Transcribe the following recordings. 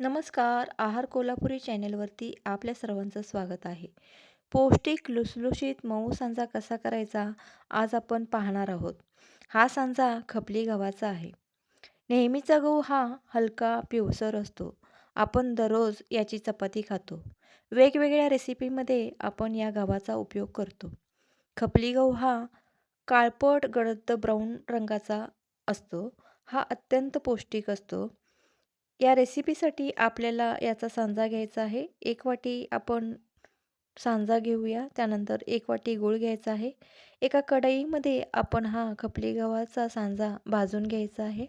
नमस्कार. आहार कोल्हापुरी चॅनेलवरती आपल्या सर्वांचं स्वागत आहे. पौष्टिक लुसलुशीत मऊ सांजा कसा करायचा? आज आपण पाहणार आहोत. हा सांजा खपली गव्हाचा आहे. नेहमीचा गहू हा हलका पिवसर असतो. आपण दररोज याची चपाती खातो. वेगवेगळ्या रेसिपीमध्ये आपण या गव्हाचा उपयोग करतो. खपली गहू हा काळपट गडद ब्राऊन रंगाचा असतो. हा अत्यंत पौष्टिक असतो. या रेसिपीसाठी आपल्याला याचा सांजा घ्यायचा आहे. एक वाटी आपण सांजा घेऊया. त्यानंतर एक वाटी गूळ घ्यायचा आहे. एका कढईमध्ये आपण हा खपली गव्हाचा सांजा भाजून घ्यायचा आहे.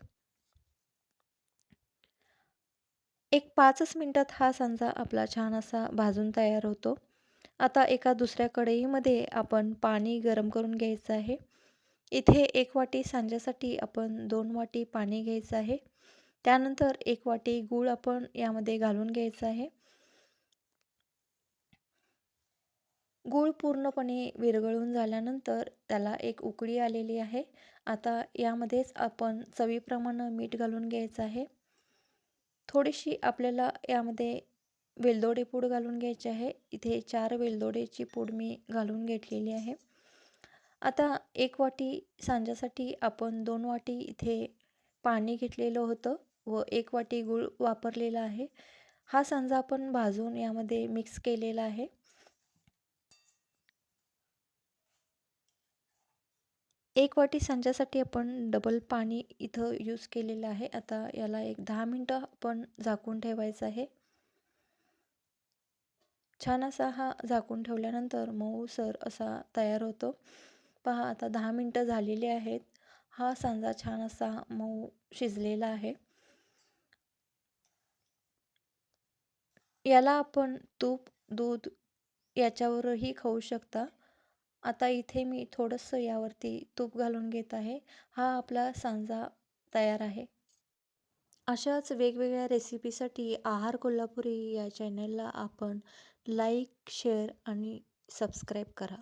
एक पाचच मिनटात हा सांजा आपला छान असा भाजून तयार होतो. आता एका दुसऱ्या कढईमध्ये आपण पाणी गरम करून घ्यायचं आहे. इथे एक वाटी सांज्यासाठी आपण दोन वाटी पाणी घ्यायचं आहे. त्यानंतर एक वाटी गूळ आपण यामध्ये घालून घ्यायचा आहे. गूळ पूर्णपणे विरघळून झाल्यानंतर त्याला एक उकळी आलेली आहे. आता यामध्येच आपण चवीप्रमाणे मीठ घालून घ्यायचं आहे. थोडीशी आपल्याला यामध्ये वेलदोडे पूड घालून घ्यायचे आहे. इथे चार वेलदोडेची पूड मी घालून घेतलेली आहे. आता एक वाटी सांज्यासाठी आपण दोन वाटी इथे पाणी घेतलेलं होतं. व एक वाटी गूळ वापरलेला आहे. हा सांजा आपण भाजून यामध्ये मिक्स केलेला आहे. एक वाटी सांज्यासाठी आपण डबल पाणी इथं यूज केलेलं आहे. आता याला एक दहा मिनटं आपण झाकून ठेवायचं आहे. छान असा हा झाकून ठेवल्यानंतर मऊसर असा तयार होतो. पहा आता दहा मिनटं झालेली आहेत. हा सांजा छान असा मऊ शिजलेला आहे. याला आपण तूप दूध याच्यावरही खाऊ शकता. आता इथे मी थोडंसं यावरती तूप घालून घेत आहे. हा आपला सांजा तयार आहे. अशाच वेगवेगळ्या रेसिपीसाठी आहार कोल्हापुरी या चॅनलला आपण लाईक शेअर आणि सबस्क्राईब करा.